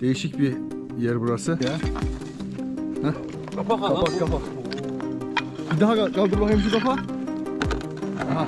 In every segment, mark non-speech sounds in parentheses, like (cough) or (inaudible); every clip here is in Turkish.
değişik bir yer burası. Ya. Kapak Kapak kapak. Bir daha kal- kaldır bakayım şu kapağı. Aha.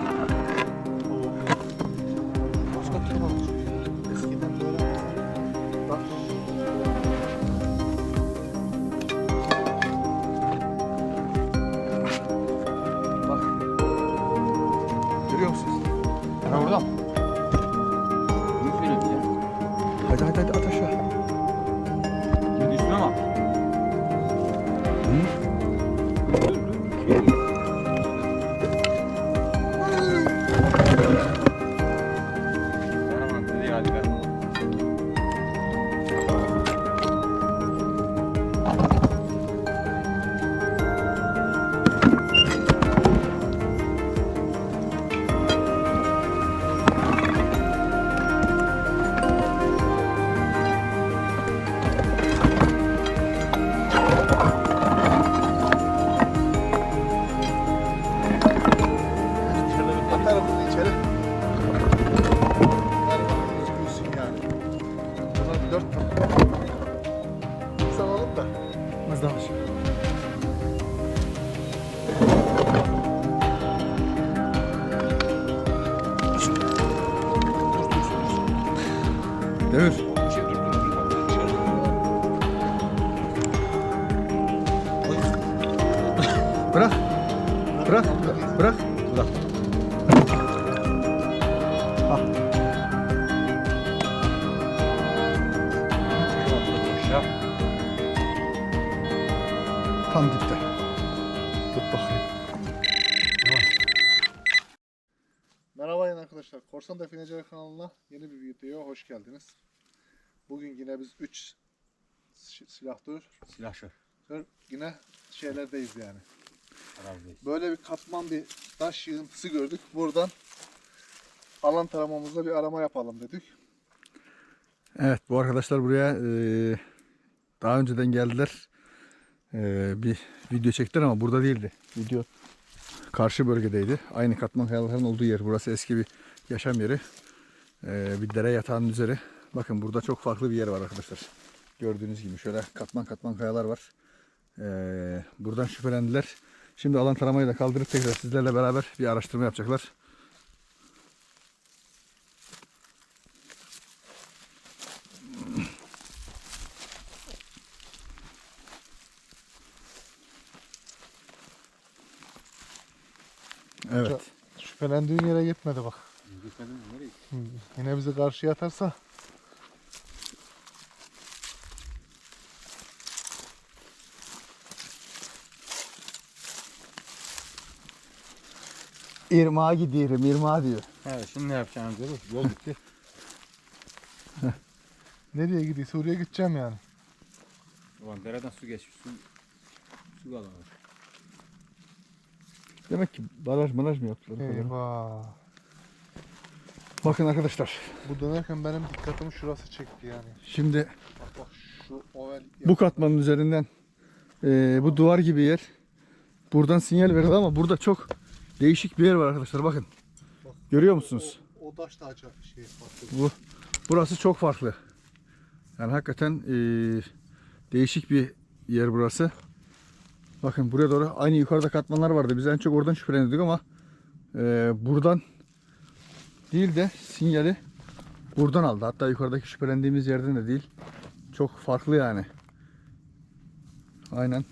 Arkadaşlar. Korsan Defineciler kanalına yeni bir videoya hoş geldiniz. Bugün yine biz 3 silah dur. Silahşör. Yine şeylerdeyiz yani. Arazide. Böyle bir katman bir taş yığıntısı gördük. Buradan alan taramamızda bir arama yapalım dedik. Evet bu arkadaşlar buraya eee, daha önceden geldiler. Eee, bir video çektiler ama burada değildi. Video karşı bölgedeydi. Aynı katman kayaların olduğu yer. Burası eski bir yaşam yeri. Eee, bir dere yatağının üzeri. Bakın burada çok farklı bir yer var arkadaşlar. Gördüğünüz gibi şöyle katman katman kayalar var. Eee, buradan şüphelendiler. Şimdi alan taramayı da kaldırıp tekrar sizlerle beraber bir araştırma yapacaklar. Evet. Şüphelendiğin yere gitmedi bak. Gitmedin mi? Nereye? Yine bizi karşıya atarsa İrmağa gidiyorum, irmağa diyor. Evet şimdi ne yapacağını görür. Yol bitti. (laughs) nereye gidiyorsa oraya gideceğim yani. Ulan dereden su geçmiş. Su, su kalamadı. Demek ki baraj maraj mı yaptılar? kadar? Eyvah. Bakın arkadaşlar. Bu dönerken benim dikkatimi şurası çekti yani. Şimdi Bak bak şu oval bu katmanın üzerinden eee, bu duvar gibi yer. Buradan sinyal verildi ama burada çok değişik bir yer var arkadaşlar. Bakın. Bak. Görüyor musunuz? O, o taş da acayip şey farklı. Bu burası çok farklı. Yani hakikaten eee, değişik bir yer burası. Bakın buraya doğru aynı yukarıda katmanlar vardı. Biz en çok oradan şüpheleniyorduk ama eee, buradan değil de sinyali buradan aldı. Hatta yukarıdaki şüphelendiğimiz yerden de değil. Çok farklı yani. Aynen.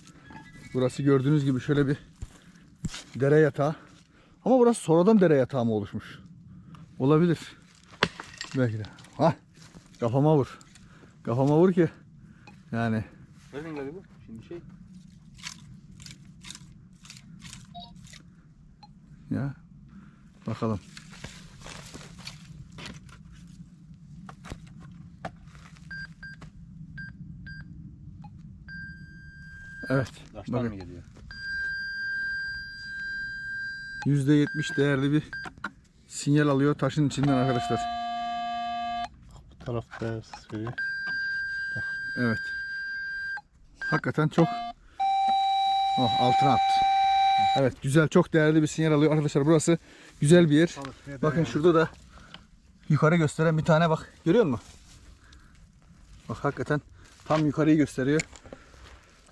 Burası gördüğünüz gibi şöyle bir dere yatağı. Ama burası sonradan dere yatağı mı oluşmuş? Olabilir. Belki de. Ha, kafama vur. Kafama vur ki yani Nereden geldi bu? Şimdi şey. ya bakalım. Evet. Taştan Bakın. mı geliyor? %70 değerli bir sinyal alıyor taşın içinden arkadaşlar. Bu taraf değersiz veriyor. Evet. Hakikaten çok Oh altına attı. Evet güzel çok değerli bir sinyal alıyor arkadaşlar. Burası güzel bir yer. Çalışmaya Bakın şurada da yukarı gösteren bir tane bak. Görüyor musun? Bak hakikaten tam yukarıyı gösteriyor.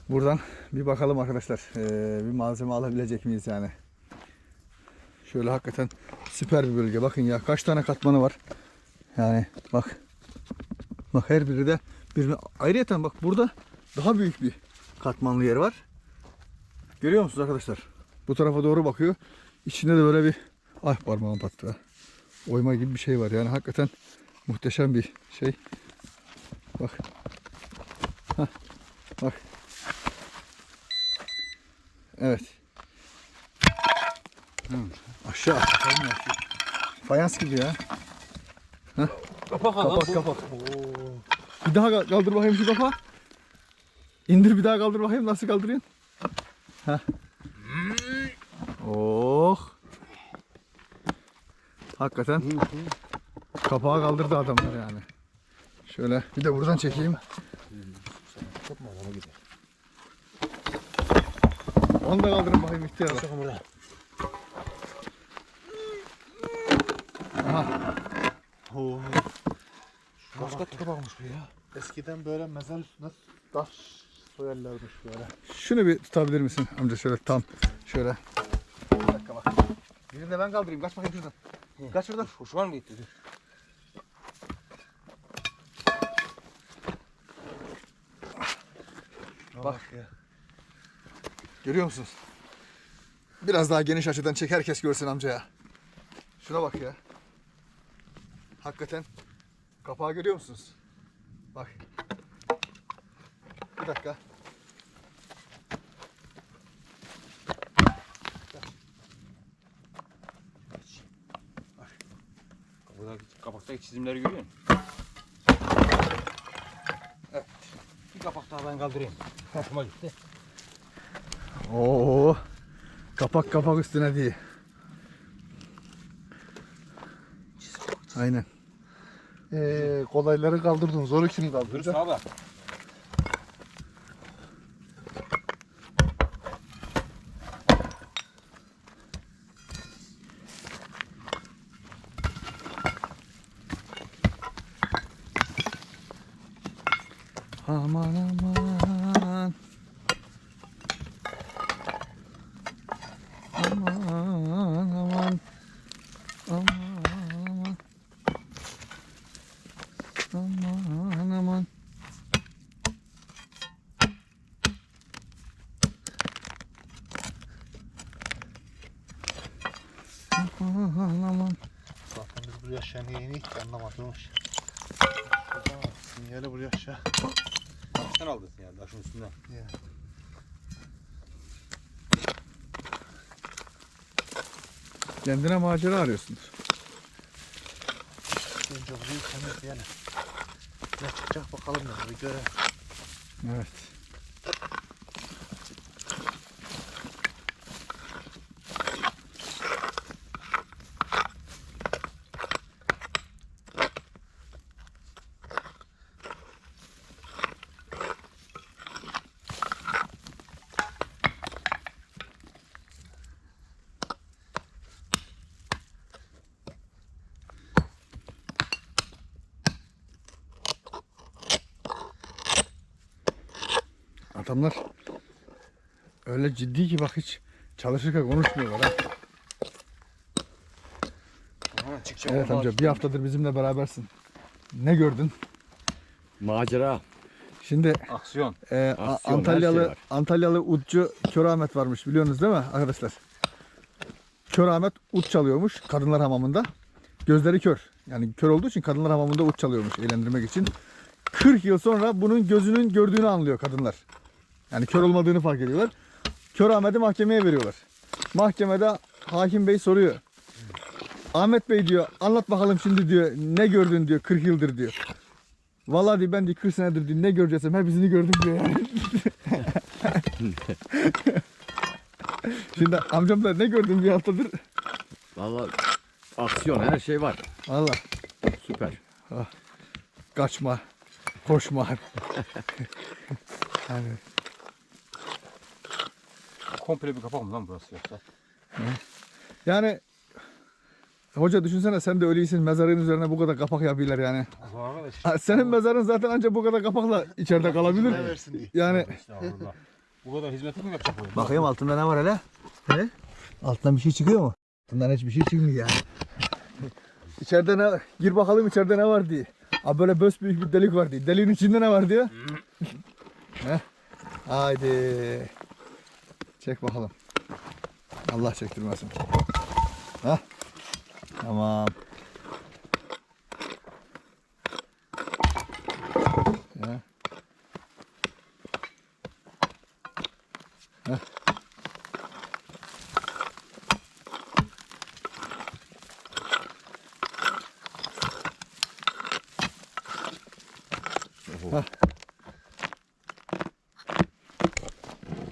Buradan bir bakalım arkadaşlar. Ee, bir malzeme alabilecek miyiz yani? Şöyle hakikaten süper bir bölge. Bakın ya kaç tane katmanı var. Yani bak. Bak her biri de birine ayrıyeten bak burada daha büyük bir katmanlı yer var. Görüyor musunuz arkadaşlar? Bu tarafa doğru bakıyor. İçinde de böyle bir ay parmağım battı. ha. Oyma gibi bir şey var. Yani hakikaten muhteşem bir şey. Bak. Hah, bak. Evet. Aşağı. Bakalım ya. Fayans gibi ya. Kapak Kapak kapak. Bir daha kal- kaldır bakayım şu kapağı. İndir bir daha kaldır bakayım nasıl kaldırıyorsun? Heh. Oh. Hakikaten kapağı kaldırdı adamlar yani. Şöyle bir de buradan çekeyim. Onu da kaldırın bakayım ihtiyar. Aha. Başka tipe bakmış bu ya. Eskiden böyle mezar üstüne taş soyarlarmış böyle. Şunu bir tutabilir misin amca şöyle tam şöyle. Bir dakika bak. Birini de ben kaldırayım. Kaç bakayım şuradan. Kaç şuradan. Hoşuma mı gitti? Bak. Görüyor musunuz? Biraz daha geniş açıdan çek herkes görsün amcaya. Şuna bak ya. Hakikaten kapağı görüyor musunuz? Bak. Bir dakika. Buradaki kapaktaki çizimleri görüyor musun? Evet. Bir kapak daha ben kaldırayım. Hoşuma gitti. Oo. Kapak kapak üstüne değil. Aynen. Ee, kolayları kaldırdın. Zoru kim Dur kaldıracak? sağa bak. Aman aman. Aman aman. Aman aman. Aman aman. Aman aman. Zaten biz buraya aşağı niye inik ki anlamadımış. Sinyali buraya aşağı. Aldın yani taşın üstünden. Ya. Kendine macera arıyorsundur. Önce burayı temizleyelim. Ne çıkacak bakalım ya bir görelim. Evet. Adamlar öyle ciddi ki bak hiç çalışırken konuşmuyorlar ha. Aha, Evet ama amca bir haftadır bizimle berabersin. Ne gördün? Macera. Şimdi Aksiyon. e, A- Aksiyon, her Antalyalı şey var. Antalyalı utçu Kör Ahmet varmış biliyorsunuz değil mi arkadaşlar? Kör Ahmet ut çalıyormuş kadınlar hamamında. Gözleri kör. Yani kör olduğu için kadınlar hamamında ut çalıyormuş eğlendirmek için. 40 yıl sonra bunun gözünün gördüğünü anlıyor kadınlar. Yani kör olmadığını fark ediyorlar. Kör Ahmet'i mahkemeye veriyorlar. Mahkemede hakim bey soruyor. Ahmet Bey diyor anlat bakalım şimdi diyor ne gördün diyor 40 yıldır diyor. Vallahi diyor ben diyor 40 senedir diyor ne göreceksem hepsini gördüm diyor yani. (laughs) Şimdi amcam da ne gördün bir haftadır? Vallahi aksiyon her şey var. Valla Süper. kaçma, koşma. (laughs) yani Komple bir kapak mı lan burası yoksa? Yani hoca düşünsene sen de ölüysün mezarın üzerine bu kadar kapak yapıyorlar yani. Bu arkadaş. Ha, Senin mezarın zaten ancak bu kadar kapakla içeride kalabilir. Ne versin diye. Yani Estağfurullah. Bu kadar hizmetli mi yapacak bu? Bakayım altında ne var hele? Ne? Altından bir şey çıkıyor mu? Altından hiçbir şey çıkmıyor ya. içeride ne Gir bakalım içeride ne var diye. Abi böyle bös büyük bir delik var diye. Deliğin içinde ne var diye. Heh. Haydi. Çek bakalım. Allah çektirmesin. Heh. Tamam. Ya.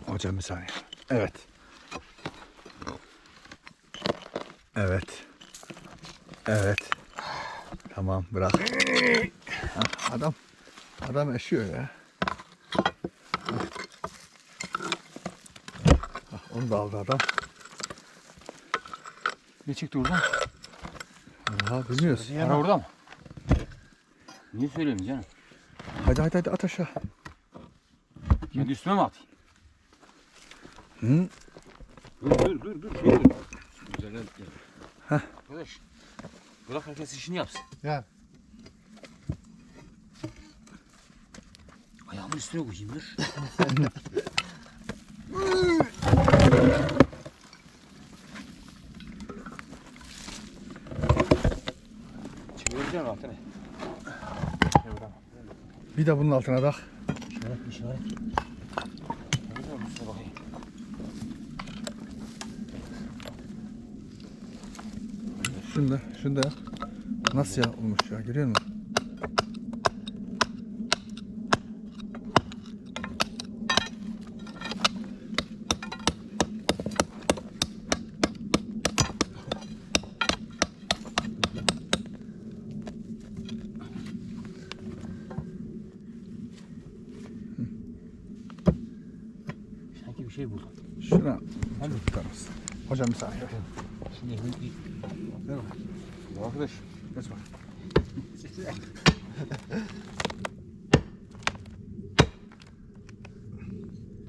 Hocam bir saniye. Evet. Evet. Evet. Tamam bırak. Hah, adam adam eşiyor ya. Hah. Hah, onu da aldı adam. Ne çıktı oradan? Allah bilmiyoruz. Para orada mı? Niye söyleyeyim canım? Hadi hadi hadi at aşağı. Kendi üstüme mi atayım? Hı? Dur dur dur dur. Şey dur. Güzel gel. Heh. Arkadaş. Bırak herkes işini yapsın. Yani. Ayağımın üstüne koyayım dur. (laughs) Çıkaracağım altına. Bir de bunun altına da. İşaret işaret. Çıkaracağım üstüne bakayım. Şunda. Nasıl ya olmuş ya görüyor musun? Sanki bir şey buldum. Şuna. Hadi? Hocam saniye. Şimdi. Ya arkadaş. Geç bak.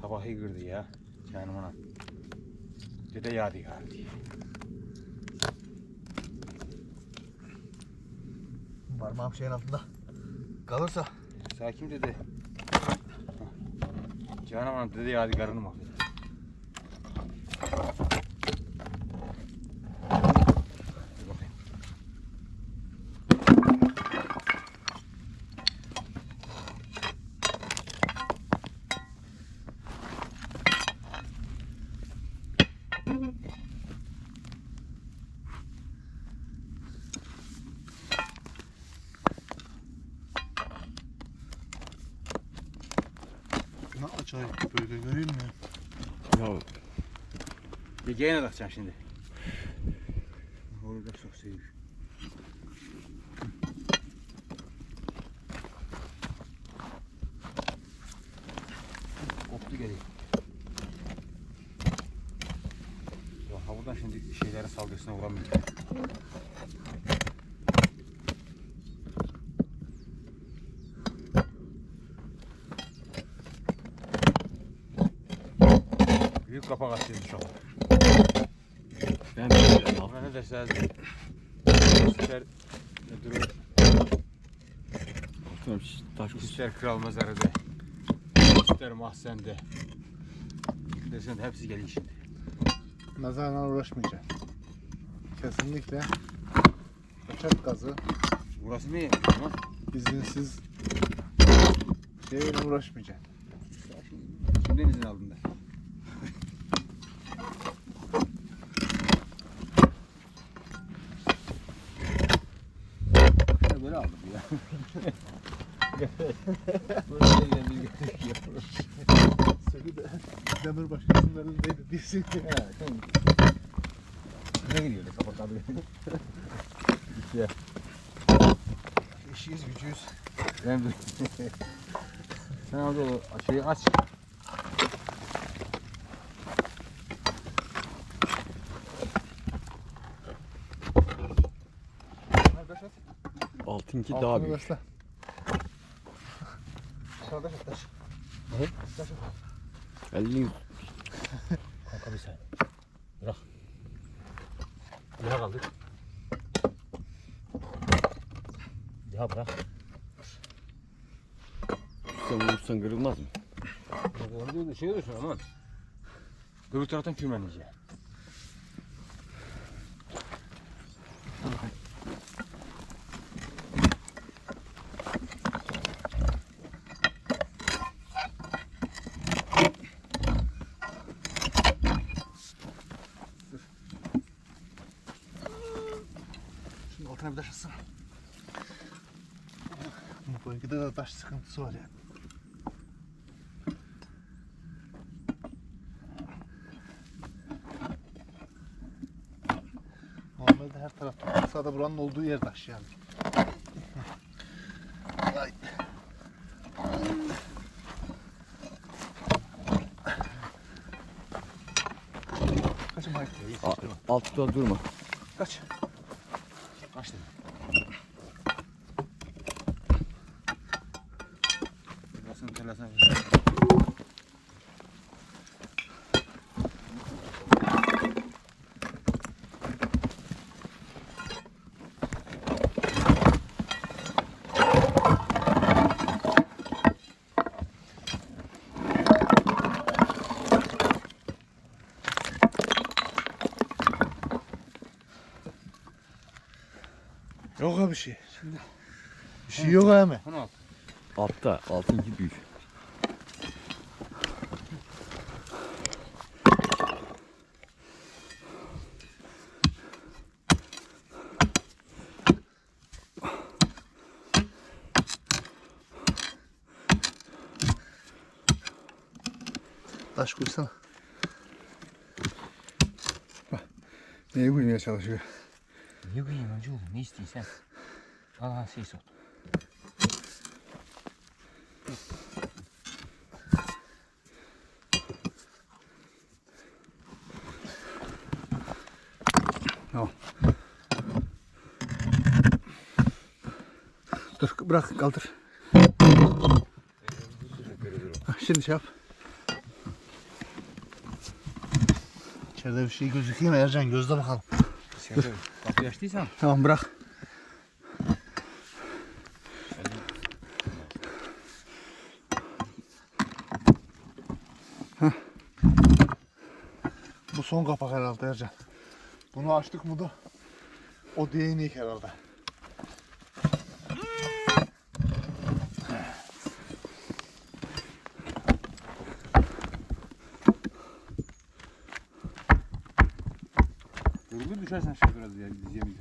Tabağı kırdı ya. Canım ana. Dede yadigar diye. Parmağım şeyin altında. Kalırsa. Sakin dede. Canım anam dede yadigarını mı alıyor? Bir bakayım. Ne acayip böyle göreyim mi? Ya Geceğine takacağım şimdi. Oğlum da çok seviyor. Koptu geliyor. Ya ha buradan şimdi şeylere saldırısına uğramıyor. Büyük kapak atıyoruz şu an. ben de ne derseniz süper ne durur? Atıyorum taş. İster kral mezarıda, ister mahzende. Desen hepsi geliyor şimdi. Mezarla uğraşmayacağım. Kesinlikle kaçak gazı Burası ne? Ama izinsiz şeyle uğraşmayacağım. kimden izin aldın da? Ya Böyle aldım ya. Böyle elinden bir götürüyor. Seni de demir başkasının diyorsun. Ne gidiyor kapak abi? (laughs) İşte İşiyiz gücüyüz. ben de. (laughs) Sen orada o şeyi aç. altınki daha Altını büyük. besle. Kardeş taş. Elini Kanka bir. Bırak. Ya kaldır. Ya bırak. sen vurursan kırılmaz mı? Bak onu diyor da şey diyorsun aman. Öbür taraftan kürmenleyeceğim. Şimdi altına bir taş atsana. Bu bölgede de taş sıkıntısı var ya. Normalde her taraf topraksa da buranın olduğu yer taş yani. Kaçın Mike. A- Altta durma. Kaç dedim. Nasıl telasın? Yok abi bir şey. Şimdi bir şey yok abi. Bunu al. Altta altınki büyük. Taş koysana. Neyi koymaya çalışıyor? Ne koyayım önce oğlum ne istiyorsan. Al al şey sor. Tamam. Dur bırak kaldır. Şimdi şey yap. İçeride bir şey gözüküyor mu Ercan? Gözle bakalım. De kapıyı açtıysan. Tamam bırak. Son kapak herhalde Ercan. Bunu açtık mı da o değnek herhalde. Durulur düşersen şey biraz ya. Dizeye bir.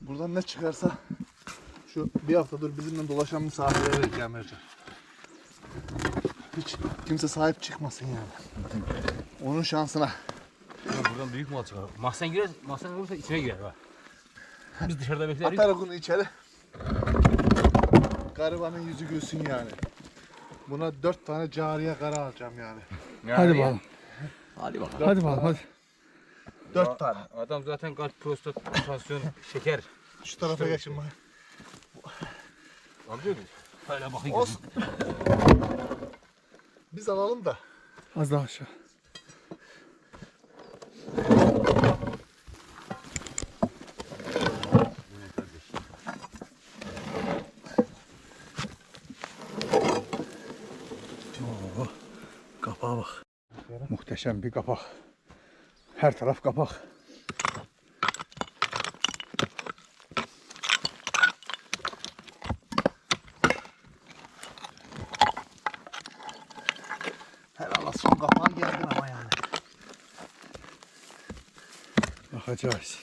Buradan ne çıkarsa şu bir haftadır bizimle dolaşan misafirlere vereceğim Ercan. Hiç kimse sahip çıkmasın yani. Onun şansına. Ya buradan büyük mal çıkar. Mahzen girer, mahzen olursa içine girer bak. Biz dışarıda bekleriz. Atar bunu içeri. Garibanın yüzü gülsün yani. Buna dört tane cariye kara alacağım yani. Hadi bakalım. Hadi bakalım. Hadi bakalım hadi. Dört tane. Adam zaten kalp, prostat, tansiyon, (laughs) şeker. Şu tarafa geçin bak. Alıyor muyuz? Hala bakayım. Olsun. Biz alalım da. Az daha aşağı. Oo, kapağa bak. Muhteşem bir kapak. Her taraf kapak. Herhalde son kapağın geldin ama yani. Bakacağız.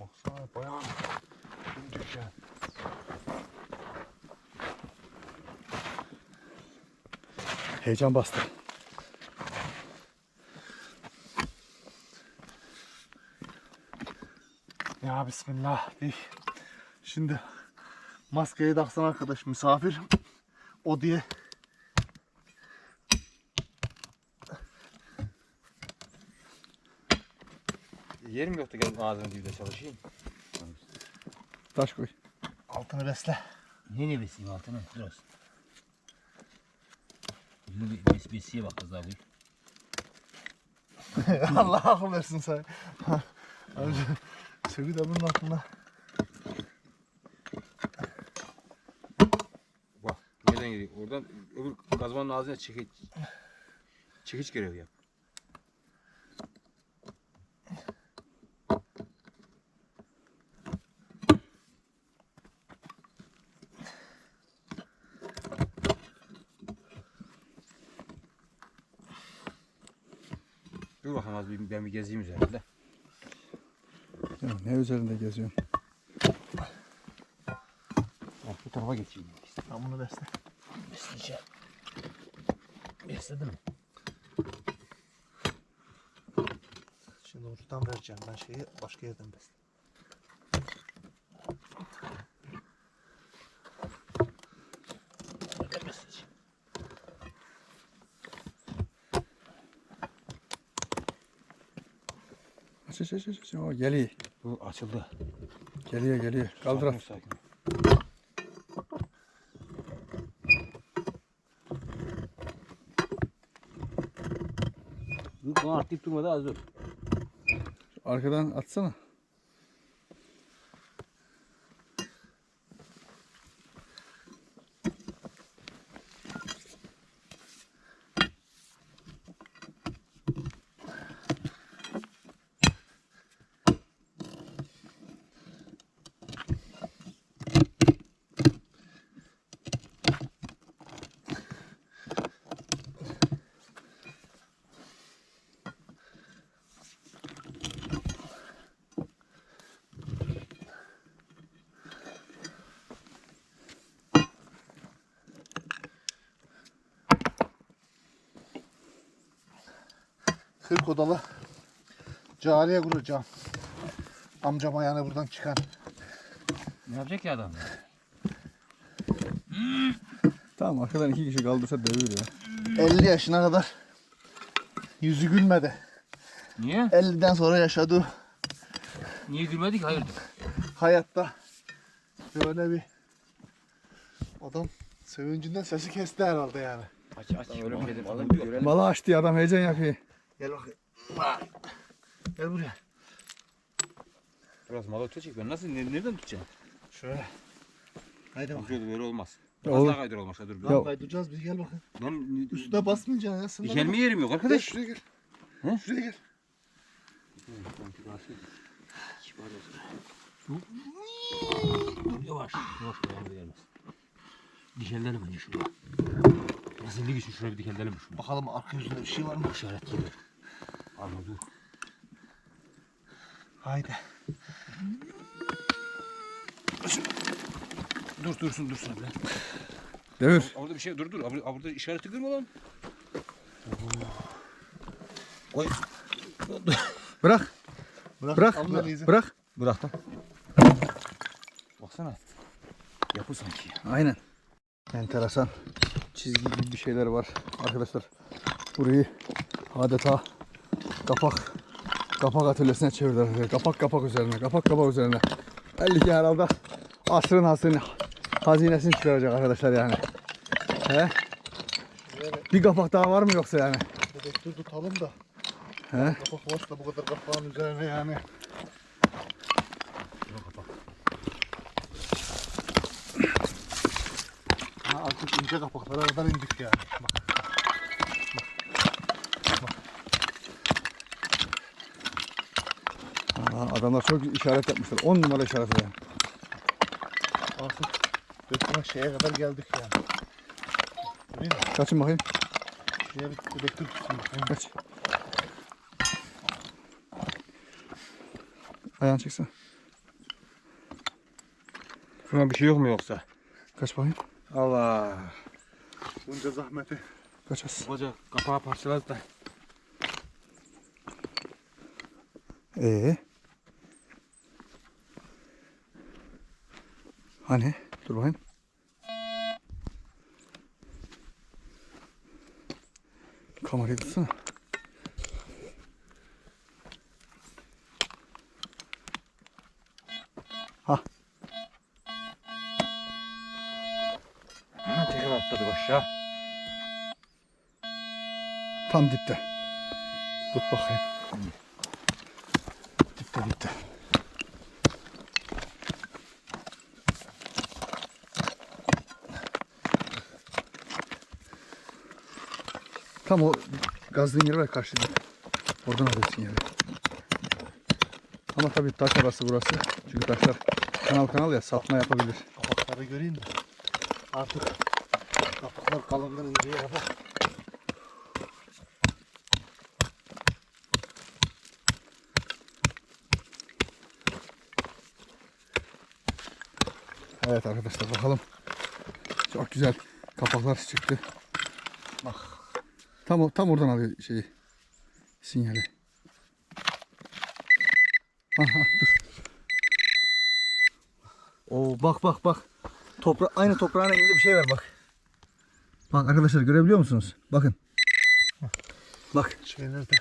Baksana bayağı dimdik ya. Heyecan bastı. Ya bismillah. Şimdi maskeyi taksan arkadaş misafir. O diye. Yerim yoktu gel ağzını dibide çalışayım. Taş koy. Altını besle. Ne ne besiyim altına? Biraz. Bunu bir bes besiye bak kız abi. (laughs) Allah akıl versin sana. Önce (laughs) Sevgi de bunun aklına. Bak nereden geliyor? Oradan öbür kazmanın ağzına çekiç. Çekiç görevi yap. Dur bakalım az ben bir gezeyim üzerinde. Ne üzerinde geziyorsun? Bak bu tarafa geçeyim. Ben bunu besle. Besleyeceğim. Besledim. Şimdi uçtan vereceğim ben şeyi başka yerden besle. Aç aç aç. aç. O geliyor. Bu açıldı. Geliyor geliyor. Kaldır Sakin, at. sakin. Bana artlayıp durmadı az dur. Arkadan atsana. Kırk odalı cariye kuracağım. Amcama yani buradan çıkan. Ne yapacak ki adam? Tamam arkadan iki kişi kaldırsa devir ya. 50 yaşına kadar yüzü gülmedi. Niye? 50'den sonra yaşadığı Niye gülmedik? Hayırdır? hayatta böyle bir adam sevincinden sesi kesti herhalde yani. Aç aç. bir dedim, görelim. Açtı adam heyecan yapıyor. Gel bakayım. Bak. Gel buraya. Biraz malı tutacak. Ben nasıl ne- nereden tutacağım? Şöyle. Haydi Yok bakayım. böyle böyle olmaz. Biraz oğlum. daha kaydır olmazsa dur. Lan kaydıracağız biz gel bakayım. Lan Üstüne basmayacaksın ya. Sen dikelme yerim yok Gel arkadaş. şuraya gel. He? Şuraya gel. Dur yavaş. Yavaş ayağımda gelmez. Dikellerim önce şuraya. Rezillik için şuraya bir dikellerim şunu. Bakalım arka yüzünde bir şey var mı? İşaret gibi. Alma dur. Haydi. Dur dursun dursun abi. Devir. Orada bir şey dur dur. Abi- Burada işareti görme lan. Bırak. Bırak. Bırak. Al lan iyice. Bırak. Bıraktım. Baksana. Yapı sanki. Aynen. Enteresan çizgi gibi bir şeyler var arkadaşlar. Burayı adeta kapak kapak atölyesine çevirdiler. Kapak kapak üzerine, kapak kapak üzerine. Belli ki herhalde asrın asrın hazinesini çıkaracak arkadaşlar yani. He? Bir kapak daha var mı yoksa yani? Dedektör tutalım da. He? Kapak varsa bu kadar kapağın üzerine yani. Ha, artık ince kapaklara kadar indik yani. Bak. Adamlar çok işaret yapmışlar. 10 numara işaret yani. Artık döküme şeye kadar geldik yani. Değil mi? Kaçın bakayım. Şuraya bir dedektör tutsun bakayım. Kaç. Ayağını çeksen. Şuna bir şey yok mu yoksa? Kaç bakayım. Allah. Bunca zahmeti. Kaç az. Koca kapağı parçaladı da. Ee, Hani? Dur bakayım. Kamerayı tutsana. Ha. Tekrar atladı aşağı. Tam dipte. Tut bakayım. Dipte dipte. Tam o gazdığın yeri var karşıda. Oradan alıyorsun yeri. Ama tabii taş arası burası. Çünkü taşlar kanal kanal ya sapma yapabilir. Kapakları göreyim de. Artık kapaklar kalındır diye yapar. Evet arkadaşlar bakalım. Çok güzel kapaklar çıktı. Bak. Tam tam oradan alıyor şeyi. Sinyali. Aha dur. Oo bak bak bak. Topra aynı toprağın renginde bir şey var bak. Bak arkadaşlar görebiliyor musunuz? Bakın. Bak. Şey nerede?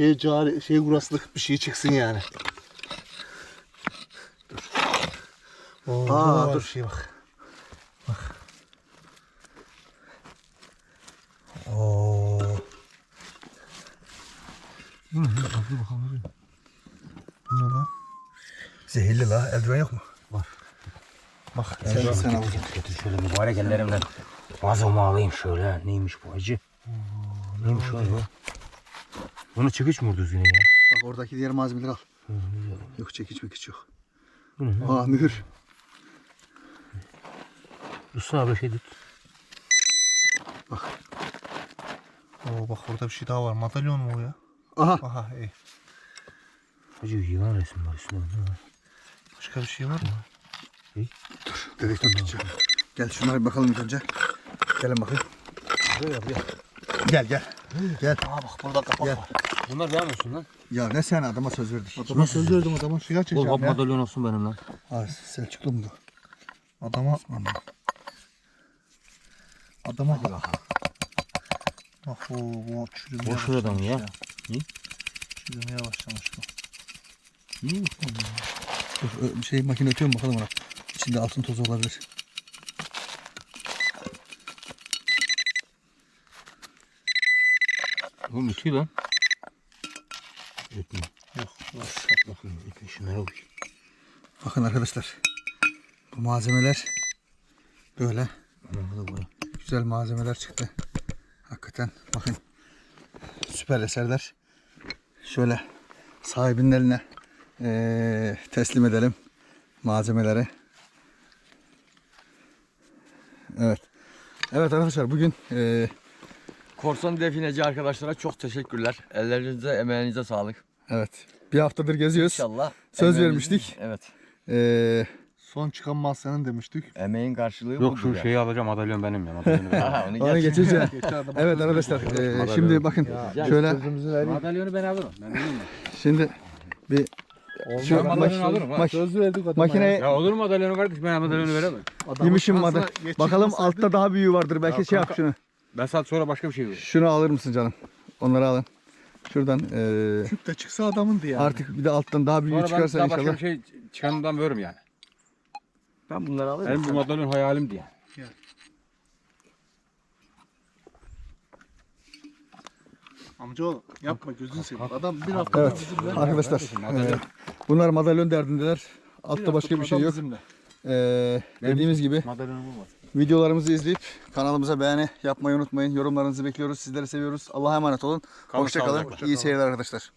Şey cari şey burasılık bir şey çıksın yani. Dur. Oo, Aa, var dur. şey bak. Oo. Bu ne lan? Zehirli la. Eldiven yok mu? Bak Sen, sen al. Getir şöyle mübarek ellerimden. Mazamı alayım şöyle. Neymiş bu acı? Neymiş lan bu? Bunu çekiç mi vurdu düzgün ya? Bak oradaki diğer malzemeleri al. Yok çekiç mekiç yok. Bu ne? Aa mühür. Dursana abi şey tut. Oo, bak orada bir şey daha var. Madalyon mu o ya? Aha. Aha iyi. Acı yılan resim var üstünde. Başka bir şey var mı? Dedektör tutacağım. Gel şunlara bir bakalım ilk önce. Gelin bakayım. Gel gel. Gel. Aa bak burada kapak Gel. var. Bunlar beğenmiyor musun lan? Ya ne sen adama söz verdik. Adama söz verdim adama Bol açacağım hap ya. madalyon olsun benim lan. Ha Selçuklu mu bu? Adama adama Bak bu bu çürümeye Boş adamı başlamış ya. Çürümeye başlamış bu. Dur ö- bir şey makine ötüyor mu bakalım ona. İçinde altın tozu olabilir. Oğlum ütüyor lan. Ütmüyor. Yok. yok. Bak bakayım ütmüyor. Şunlara bak. Bakın arkadaşlar. Bu malzemeler böyle güzel malzemeler çıktı. Hakikaten bakın. Süper eserler. Şöyle sahibinin eline eee, teslim edelim malzemeleri. Evet. Evet arkadaşlar bugün eee, Korsan defineci arkadaşlara çok teşekkürler. Ellerinize, emeğinize sağlık. evet bir haftadır geziyoruz. İnşallah. Söz emeğinizin- vermiştik. Evet. Eee, Son çıkan mal senin demiştik. Emeğin karşılığı Yok budur şu ya. şeyi alacağım madalyon benim ya. Madalyonu benim. (laughs) Aha, onu onu geç. geçeceğim. (laughs) Evet arkadaşlar eee, şimdi bakın şöyle sözümüzü. Madalyonu ben alırım. Ben şimdi bir şu Ben madalyonu alırım ha. Söz verdik adama. makineye Ya olur mu madalyonu kardeş? Ben madalyonu veremem. Adamın yemişim şansına geçecek Bakalım altta daha büyüğü vardır. Belki Ya şey yap şunu. Ben saat sonra başka bir şey veririm. Şunu alır mısın canım? Onları alın. Şuradan eee, Küp de çıksa adamındı yani. artık bir de alttan daha büyüğü Sonra ben çıkarsa daha başka inşallah. bir şey çıkanından veririm yani. Ben bunları alırım. Benim bu madalyon hayalimdi yani. Amcaoğlu yapma gözünü seveyim. Adam bir hafta Evet bizimle. arkadaşlar eee, bunlar madalyon derdindeler. Altta başka bir şey yok. Bizimle. Eee, dediğimiz gibi Madalyonu bulmaz. Videolarımızı izleyip kanalımıza beğeni yapmayı unutmayın. Yorumlarınızı bekliyoruz. Sizleri seviyoruz. Allah'a emanet olun. Kalın Hoşça. İyi seyirler arkadaşlar.